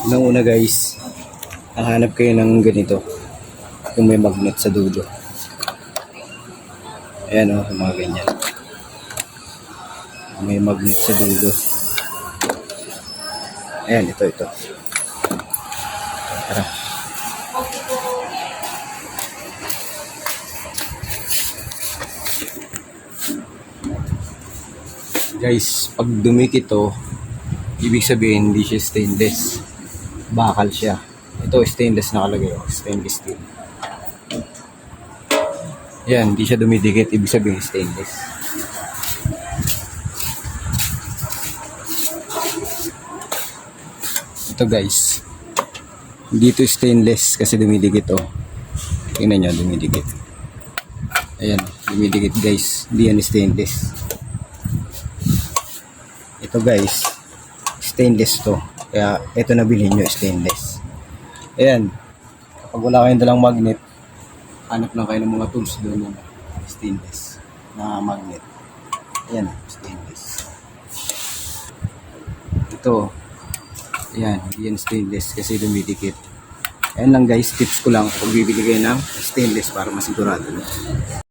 Unang una guys, hahanap kayo ng ganito. Yung may magnet sa dulo. Ayan o, yung mga ganyan. May magnet sa dulo. Ayan, ito, ito. Tara. Guys, pag dumikit to, ibig sabihin hindi siya stainless. Bakal siya. Ito, stainless nakalagay. Oh. Stainless steel. Yan, hindi siya dumidikit. Ibig sabihin stainless. Ito guys. Hindi ito stainless kasi dumidikit oh. Tingnan nyo, dumidikit. Ayan, dumidikit guys. Hindi yan stainless. Ito guys, stainless to. Kaya ito na bilhin nyo, stainless. Ayan, kapag wala kayong dalang magnet, hanap lang kayo ng mga tools doon na stainless na magnet. Ayan, stainless. Ito, ayan, hindi yan stainless kasi dumidikit. Ayan lang guys, tips ko lang kung bibili kayo ng stainless para masigurado.